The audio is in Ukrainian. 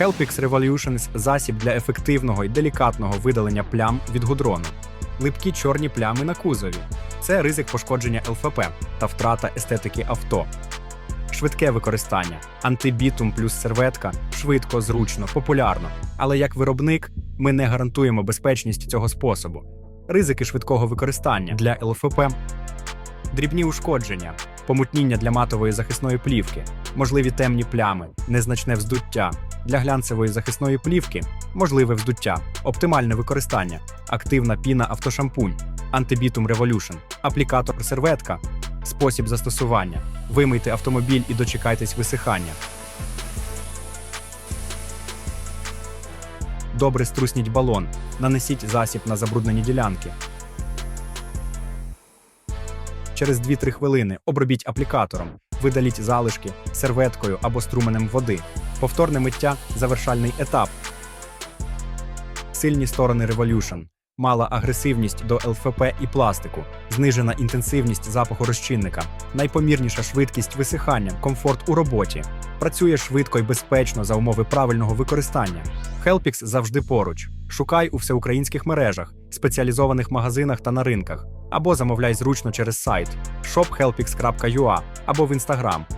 Helpix Revolutions – засіб для ефективного і делікатного видалення плям від гудрону. Липкі чорні плями на кузові. Це ризик пошкодження ЛФП та втрата естетики авто. Швидке використання. Антибітум плюс серветка швидко, зручно, популярно. Але як виробник ми не гарантуємо безпечність цього способу. Ризики швидкого використання для ЛФП, дрібні ушкодження, помутніння для матової захисної плівки, можливі темні плями, незначне вздуття. Для глянцевої захисної плівки можливе вздуття, оптимальне використання, активна піна автошампунь, антибітум Revolution, аплікатор серветка, спосіб застосування. Вимийте автомобіль і дочекайтесь висихання. Добре струсніть балон, нанесіть засіб на забруднені ділянки. Через 2-3 хвилини обробіть аплікатором, видаліть залишки серветкою або струменем води. Повторне миття завершальний етап. Сильні сторони Revolution. Мала агресивність до ЛФП і пластику, знижена інтенсивність запаху розчинника, найпомірніша швидкість висихання, комфорт у роботі. Працює швидко і безпечно за умови правильного використання. Helpix завжди поруч. Шукай у всеукраїнських мережах, спеціалізованих магазинах та на ринках, або замовляй зручно через сайт shophelpix.ua або в Instagram